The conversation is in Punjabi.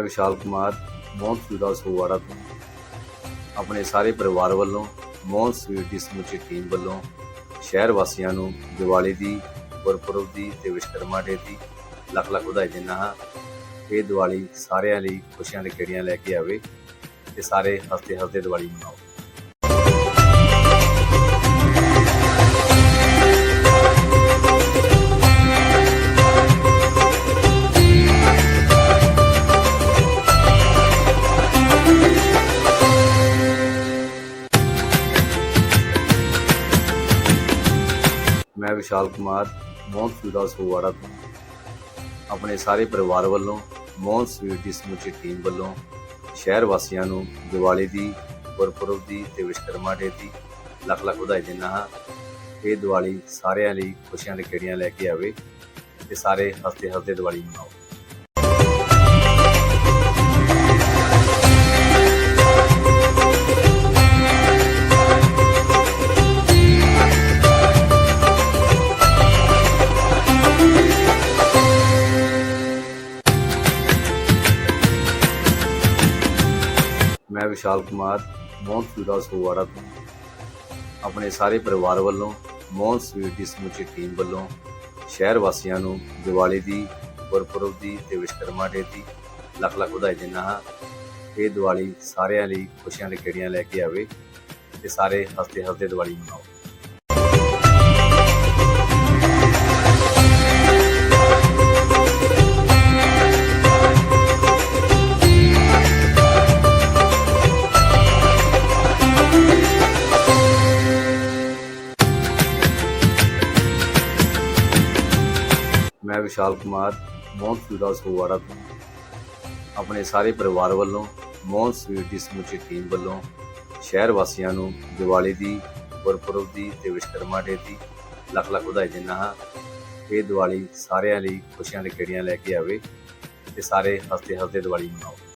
ਮੈਂ ਵਿਸ਼ਾਲ ਕੁਮਾਰ, ਮੋਹਨ ਸੂਦਾ ਸੋਵਾੜਾ ਤੋਂ। ਆਪਣੇ ਸਾਰੇ ਪਰਿਵਾਰ ਵੱਲੋਂ, ਮੋਹਨ ਸਵੀਟ ਦੀ ਸਮੁੱਚੀ ਟੀਮ ਵੱਲੋਂ, ਸ਼ਹਿਰ ਵਾਸੀਆਂ ਨੂੰ ਦੀਵਾਲੀ ਦੀ, ਗੁਰਪੁਰਬ ਦੀ ਤੇ ਵਿਸ਼ਕਰਮਾ ਡੇ ਦੀ ਲੱਖ ਲੱਖ ਵਧਾਈ ਦਿੰਦਾ ਹਾਂ। ਇਹ ਦੀਵਾਲੀ ਸਾਰਿਆਂ ਲਈ ਖੁਸ਼ੀਆਂ ਦੇ ਕਿਹੜੀਆਂ ਲੈ ਕੇ ਆਵੇ ਤੇ ਸਾਰੇ ਹੱਸਦੇ ਹੱਸਦੇ ਦੀਵਾਲੀ ਮਨਾਓ। ਮੈਂ ਵਿਸ਼ਾਲ ਕੁਮਾਰ, ਮੋਹਨ ਸੂਦਾ ਸੋਵਾੜਾ ਤੋਂ, ਆਪਣੇ ਸਾਰੇ ਪਰਿਵਾਰ ਵੱਲੋਂ, ਮੋਹਨ ਸਵੀਟ ਦੀ ਸਮੁੱਚੀ ਟੀਮ ਵੱਲੋਂ, ਸ਼ਹਿਰ ਵਾਸੀਆਂ ਨੂੰ ਦੀਵਾਲੀ ਦੀ, ਗੁਰਪੁਰਬ ਦੀ ਤੇ ਵਿਸ਼ਕਰਮਾ ਡੇ ਦੀ ਲੱਖ ਲੱਖ ਵਧਾਈ ਦਿੰਦਾ ਹਾਂ। ਇਹ ਦੀਵਾਲੀ ਸਾਰਿਆਂ ਲਈ ਖੁਸ਼ੀਆਂ ਦੇ ਕਿਹੜੀਆਂ ਲੈ ਕੇ ਆਵੇ ਤੇ ਸਾਰੇ ਹੱਸਦੇ ਹੱਸਦੇ ਦੀਵਾਲੀ ਮਨਾਓ। ਮੈਂ ਵਿਸ਼ਾਲ ਕੁਮਾਰ, ਮੋਹਨ ਸੂਦਾ ਸੋਵਾੜਾ ਤੋਂ। ਆਪਣੇ ਸਾਰੇ ਪਰਿਵਾਰ ਵੱਲੋਂ, ਮੋਹਨ ਸਵੀਟ ਦੀ ਸਮੁੱਚੀ ਟੀਮ ਵੱਲੋਂ, ਸ਼ਹਿਰ ਵਾਸੀਆਂ ਨੂੰ ਦੀਵਾਲੀ ਦੀ, ਗੁਰਪੁਰਬ ਦੀ ਤੇ ਵਿਸ਼ਕਰਮਾ ਡੇ ਦੀ ਲੱਖ ਲੱਖ ਵਧਾਈ ਦਿੰਦਾ ਹਾਂ। ਇਹ ਦੀਵਾਲੀ ਸਾਰਿਆਂ ਲਈ ਖੁਸ਼ੀਆਂ ਦੇ ਕਿਹੜੀਆਂ ਲੈ ਕੇ ਆਵੇ ਤੇ ਸਾਰੇ ਹੱਸਦੇ ਹੱਸਦੇ ਦੀਵਾਲੀ ਮਨਾਓ। ਮੈਂ ਵਿਸ਼ਾਲ ਕੁਮਾਰ, ਮੋਹਨ ਸੂਦਾ ਸੋਵਾੜਾ ਤੋਂ। ਆਪਣੇ ਸਾਰੇ ਪਰਿਵਾਰ ਵੱਲੋਂ, ਮੋਹਨ ਸਵੀਟ ਦੀ ਸਮੁੱਚੀ ਟੀਮ ਵੱਲੋਂ, ਸ਼ਹਿਰ ਵਾਸੀਆਂ ਨੂੰ ਦੀਵਾਲੀ ਦੀ, ਗੁਰਪੁਰਬ ਦੀ ਤੇ ਵਿਸ਼ਕਰਮਾ ਡੇ ਦੀ ਲੱਖ ਲੱਖ ਵਧਾਈ ਦਿੰਦਾ ਹਾਂ। ਇਹ ਦੀਵਾਲੀ ਸਾਰਿਆਂ ਲਈ ਖੁਸ਼ੀਆਂ ਦੇ ਕਿਹੜੀਆਂ ਲੈ ਕੇ ਆਵੇ ਤੇ ਸਾਰੇ ਹੱਸਦੇ ਹੱਸਦੇ ਦੀਵਾਲੀ ਮਨਾਓ।